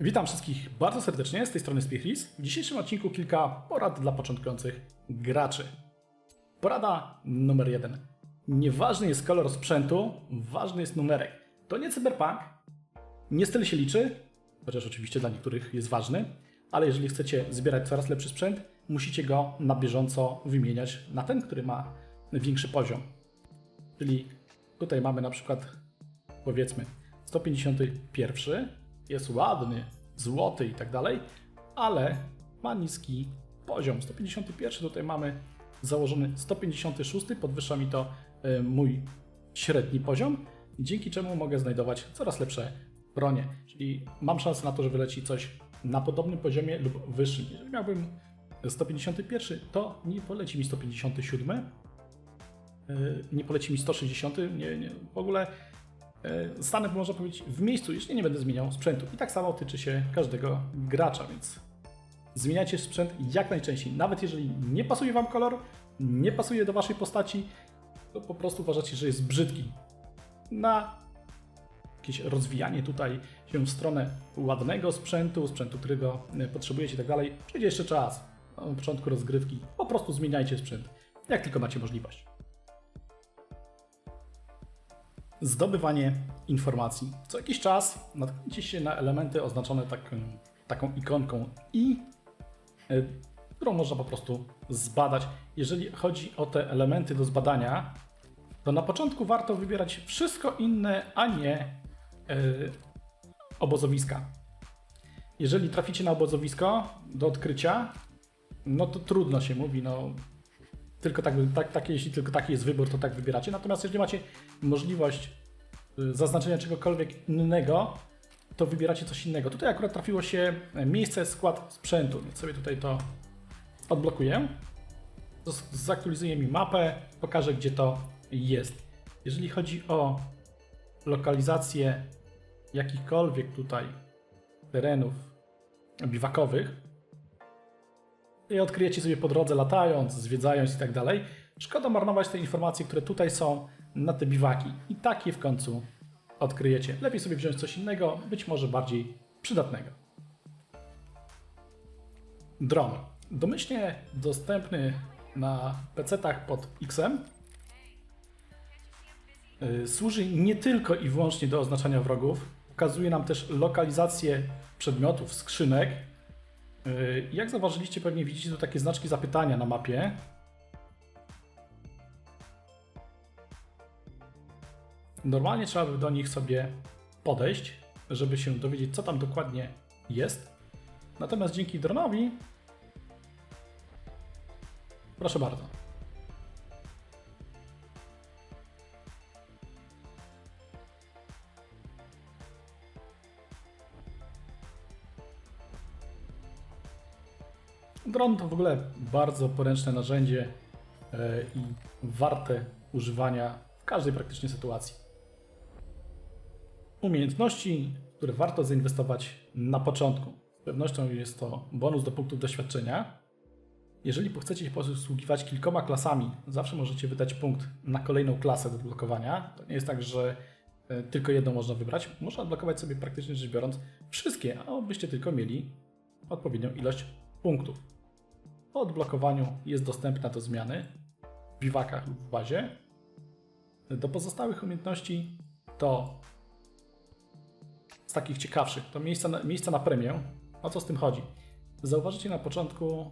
Witam wszystkich bardzo serdecznie, z tej strony Spichlis. W dzisiejszym odcinku kilka porad dla początkujących graczy. Porada numer jeden. Nieważny jest kolor sprzętu, ważny jest numerek. To nie cyberpunk, nie styl się liczy, chociaż oczywiście dla niektórych jest ważny, ale jeżeli chcecie zbierać coraz lepszy sprzęt, musicie go na bieżąco wymieniać na ten, który ma większy poziom. Czyli tutaj mamy na przykład, powiedzmy, 151 jest ładny, złoty i tak dalej, ale ma niski poziom. 151 tutaj mamy założony 156, podwyższa mi to y, mój średni poziom, dzięki czemu mogę znajdować coraz lepsze bronie. Czyli mam szansę na to, że wyleci coś na podobnym poziomie lub wyższym. Jeżeli miałbym 151, to nie poleci mi 157, y, nie poleci mi 160, nie, nie, w ogóle stanę, można powiedzieć, w miejscu, jeśli nie będę zmieniał sprzętu. I tak samo tyczy się każdego gracza, więc zmieniajcie sprzęt jak najczęściej. Nawet jeżeli nie pasuje Wam kolor, nie pasuje do Waszej postaci, to po prostu uważacie, że jest brzydki. Na jakieś rozwijanie tutaj się w stronę ładnego sprzętu, sprzętu, którego e, potrzebujecie i tak dalej, przyjdzie jeszcze czas. Na początku rozgrywki po prostu zmieniajcie sprzęt, jak tylko macie możliwość. Zdobywanie informacji. Co jakiś czas natkniecie się na elementy oznaczone taką, taką ikonką i, y, którą można po prostu zbadać. Jeżeli chodzi o te elementy do zbadania, to na początku warto wybierać wszystko inne, a nie y, obozowiska. Jeżeli traficie na obozowisko do odkrycia, no to trudno się mówi, no tylko tak, tak, takie, jeśli tylko taki jest wybór, to tak wybieracie. Natomiast jeżeli macie możliwość y, zaznaczenia czegokolwiek innego, to wybieracie coś innego. Tutaj akurat trafiło się miejsce, skład sprzętu, więc sobie tutaj to odblokuję. To z- Zaktualizuje mi mapę, pokażę gdzie to jest. Jeżeli chodzi o lokalizację jakichkolwiek tutaj terenów biwakowych, i odkryjecie sobie po drodze latając, zwiedzając i tak dalej. Szkoda marnować te informacje, które tutaj są na te biwaki. I tak je w końcu odkryjecie. Lepiej sobie wziąć coś innego, być może bardziej przydatnego. Dron. Domyślnie dostępny na PC-tach pod X-em. Yy, Służy nie tylko i wyłącznie do oznaczania wrogów, pokazuje nam też lokalizację przedmiotów, skrzynek, Jak zauważyliście, pewnie widzicie tu takie znaczki zapytania na mapie. Normalnie trzeba by do nich sobie podejść, żeby się dowiedzieć, co tam dokładnie jest. Natomiast dzięki dronowi. Proszę bardzo. Dron to w ogóle bardzo poręczne narzędzie e, i warte używania w każdej praktycznie sytuacji. Umiejętności, które warto zainwestować na początku. Z pewnością jest to bonus do punktów doświadczenia. Jeżeli chcecie się posługiwać kilkoma klasami, zawsze możecie wydać punkt na kolejną klasę do odblokowania. To nie jest tak, że e, tylko jedną można wybrać. Można odblokować sobie praktycznie rzecz biorąc wszystkie, a byście tylko mieli odpowiednią ilość punktów. Po odblokowaniu jest dostępna do zmiany w biwakach lub w bazie. Do pozostałych umiejętności to z takich ciekawszych, to miejsca na, miejsca na premię. O co z tym chodzi? Zauważycie na początku,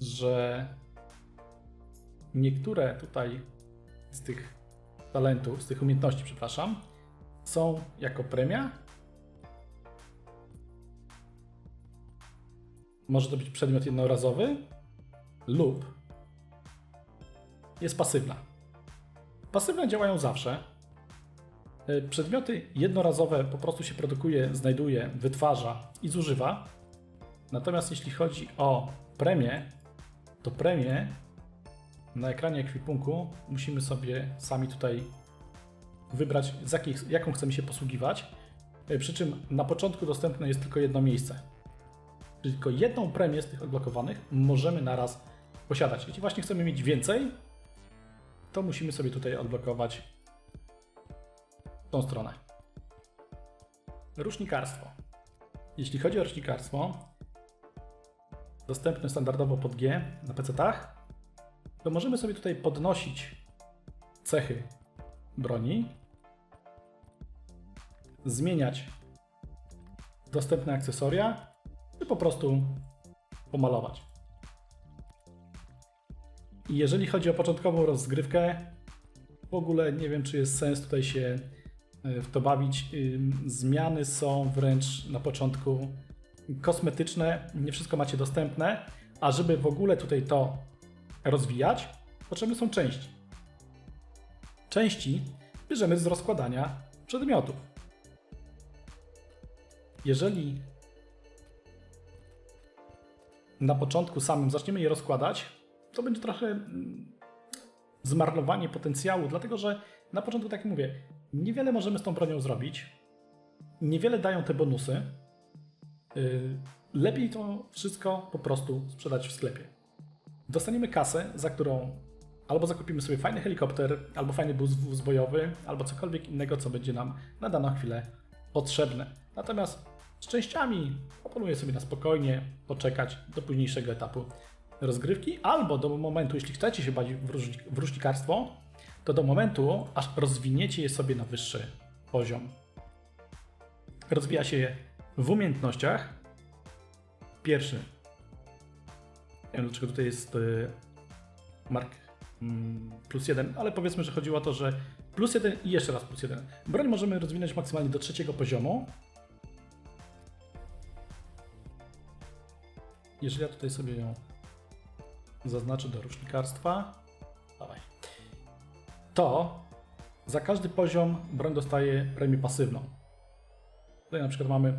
że niektóre tutaj z tych talentów, z tych umiejętności, przepraszam, są jako premia, Może to być przedmiot jednorazowy lub jest pasywna. Pasywne działają zawsze. Y, Przedmioty jednorazowe po prostu się produkuje, znajduje, wytwarza i zużywa. Natomiast jeśli chodzi o premię, to premię na ekranie ekwipunku musimy sobie sami tutaj wybrać, z jakich, jaką chcemy się posługiwać. Y, Przy czym na początku dostępne jest tylko jedno miejsce. Tylko jedną premię z tych odblokowanych możemy naraz posiadać. Jeśli właśnie chcemy mieć więcej, to musimy sobie tutaj odblokować tą stronę. Rusznikarstwo. Jeśli chodzi o rocznikarstwo, dostępne standardowo pod G na PC-tach, to możemy sobie tutaj podnosić cechy broni, zmieniać dostępne akcesoria, czy po prostu pomalować. I jeżeli chodzi o początkową rozgrywkę, w ogóle nie wiem, czy jest sens tutaj się e, w to bawić. Zmiany są wręcz na początku kosmetyczne, nie wszystko macie dostępne, a żeby w ogóle tutaj to rozwijać, potrzebne są części. Części bierzemy z rozkładania przedmiotów. Jeżeli na początku samym zaczniemy je rozkładać, to będzie trochę mm, zmarnowanie potencjału, dlatego że na początku, tak jak mówię, niewiele możemy z tą bronią zrobić. Niewiele dają te bonusy. Yy, Lepiej to wszystko po prostu sprzedać w sklepie. Dostaniemy kasę, za którą albo zakupimy sobie fajny helikopter, albo fajny bus bojowy, albo cokolwiek innego, co będzie nam na daną chwilę potrzebne. Natomiast z częściami proponuję sobie na spokojnie poczekać do późniejszego etapu rozgrywki, albo do momentu, jeśli chcecie się bawić w, różnikarstwo, to do momentu, aż rozwiniecie je sobie na wyższy poziom. Rozwija się je w umiejętnościach. Pierwszy. Nie wiem dlaczego tutaj jest y, mark mm, plus jeden, ale powiedzmy, że chodziło o to, że plus jeden i jeszcze raz plus jeden. Broń możemy rozwinąć maksymalnie do trzeciego poziomu. Jeżeli ja tutaj sobie ją zaznaczę do rusznikarstwa, to za każdy poziom broń dostaje premię pasywną. Tutaj na przykład mamy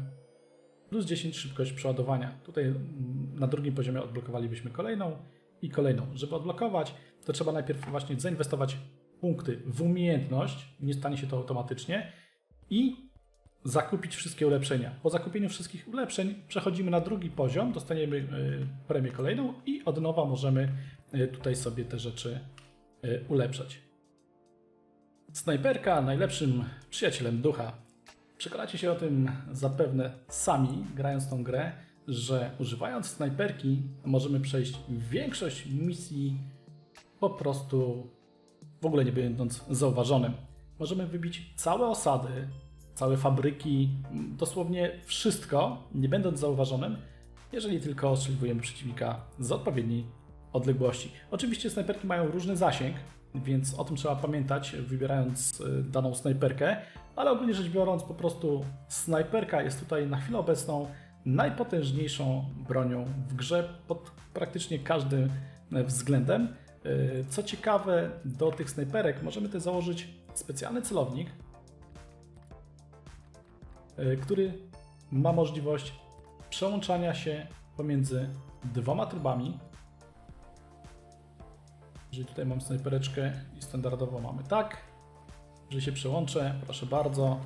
plus 10 szybkość przeładowania. Tutaj mm, na drugim poziomie odblokowalibyśmy kolejną i kolejną. Żeby odblokować, to trzeba najpierw właśnie zainwestować punkty w umiejętność, nie stanie się to automatycznie i zakupić wszystkie ulepszenia. Po zakupieniu wszystkich ulepszeń przechodzimy na drugi poziom, dostaniemy y, premię kolejną i od nowa możemy y, tutaj sobie te rzeczy y, ulepszać. Snajperka najlepszym przyjacielem ducha. Przekonacie się o tym zapewne sami, grając tą grę, że używając snajperki możemy przejść większość misji po prostu w ogóle nie będąc zauważonym. Możemy wybić całe osady, całe fabryki, dosłownie wszystko, nie będąc zauważonym, jeżeli tylko ostrzeliwujemy przeciwnika z odpowiedniej odległości. Oczywiście snajperki mają różny zasięg, więc o tym trzeba pamiętać, wybierając y, daną snajperkę, ale ogólnie rzecz biorąc, po prostu snajperka jest tutaj na chwilę obecną najpotężniejszą bronią w grze pod praktycznie każdym e, względem. E, Co ciekawe, do tych snajperek możemy też założyć specjalny celownik, który ma możliwość przełączania się pomiędzy dwoma trybami. Jeżeli tutaj mam snajpereczkę i standardowo mamy tak, jeżeli się przełączę, proszę bardzo,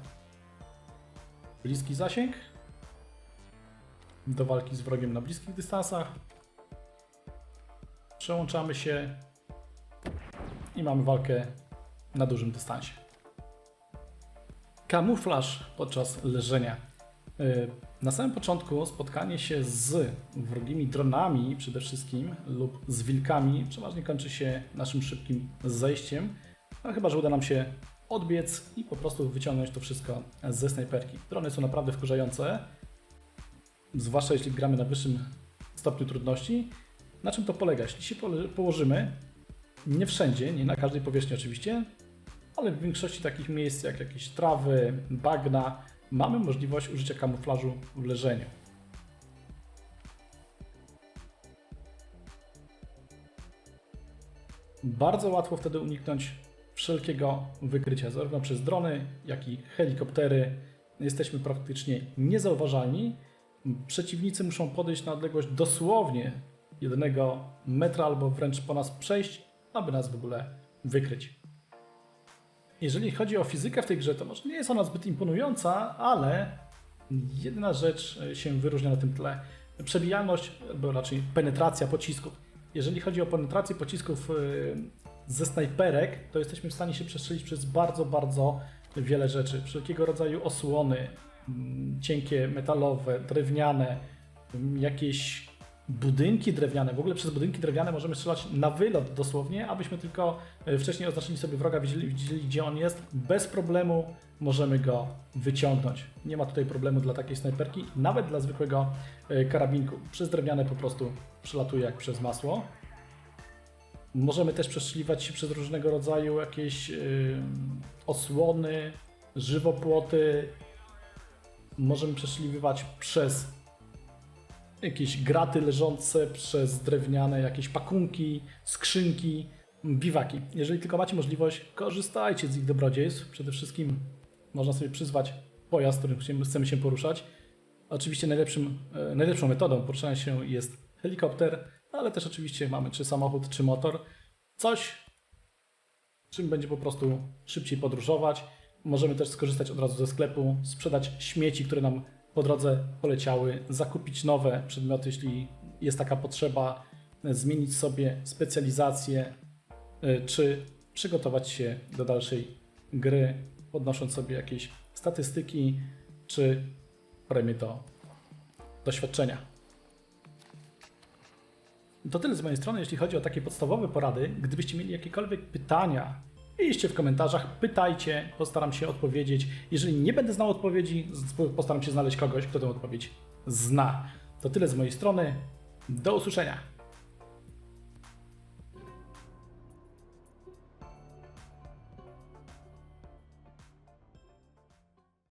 bliski zasięg do walki z wrogiem na bliskich dystansach. Przełączamy się i mamy walkę na dużym dystansie. Kamuflaż podczas leżenia. Yy, Na samym początku spotkanie się z wrogimi dronami przede wszystkim lub z wilkami przeważnie kończy się naszym szybkim zejściem, no chyba, że uda nam się odbiec i po prostu wyciągnąć to wszystko ze snajperki. Drony są naprawdę wkurzające, zwłaszcza jeśli gramy na wyższym stopniu trudności. Na czym to polega? Jeśli się położymy, nie wszędzie, nie na każdej powierzchni oczywiście, ale w większości takich miejsc jak jakieś trawy, bagna, mamy możliwość użycia kamuflażu w leżeniu. Bardzo łatwo wtedy uniknąć wszelkiego wykrycia, zarówno przez drony, jak i helikoptery. Jesteśmy praktycznie niezauważalni. Przeciwnicy muszą podejść na odległość dosłownie jednego metra albo wręcz po nas przejść, aby nas w ogóle wykryć. Jeżeli chodzi o fizykę w tej grze, to może nie jest ona zbyt imponująca, ale jedna rzecz e, się wyróżnia na tym tle. Przebijalność, albo raczej penetracja pocisków. Jeżeli chodzi o penetrację pocisków e, ze snajperek, to jesteśmy w stanie się przestrzelić przez bardzo, bardzo wiele rzeczy. Wszelkiego rodzaju osłony, mm, cienkie, metalowe, drewniane, jakieś budynki drewniane. W ogóle przez budynki drewniane możemy strzelać na wylot dosłownie, abyśmy tylko e, wcześniej oznaczyli sobie wroga, widzieli, widzieli gdzie on jest. Bez problemu możemy go wyciągnąć. Nie ma tutaj problemu dla takiej snajperki, nawet dla zwykłego e, karabinku. Przez drewniane po prostu przelatuje jak przez masło. Możemy też przestrzeliwać się przez różnego rodzaju jakieś yy, osłony, żywopłoty. Możemy przestrzeliwać przez jakieś graty leżące, przez drewniane jakieś pakunki, skrzynki, biwaki. Jeżeli tylko macie możliwość, korzystajcie z ich dobrodziejstw. Przede wszystkim można sobie przyzwać pojazd, którym chcemy- się poruszać. Oczywiście najlepszym, e, najlepszą metodą poruszania się jest helikopter, ale też oczywiście mamy czy samochód, czy motor. Coś, czym będzie po prostu szybciej podróżować. Możemy też skorzystać od razu ze sklepu, sprzedać śmieci, które nam po drodze poleciały, zakupić nowe przedmioty, jeśli jest taka potrzeba, e, zmienić sobie specjalizację, e, czy przygotować się do dalszej gry, podnosząc sobie jakieś statystyki, czy premie do doświadczenia. To tyle z mojej strony, jeśli chodzi o takie podstawowe porady. Gdybyście mieli jakiekolwiek pytania, piszcie w komentarzach, pytajcie, postaram się odpowiedzieć. Jeżeli nie będę znał odpowiedzi, postaram się znaleźć kogoś, kto tę odpowiedź zna. To tyle z mojej strony. Do usłyszenia.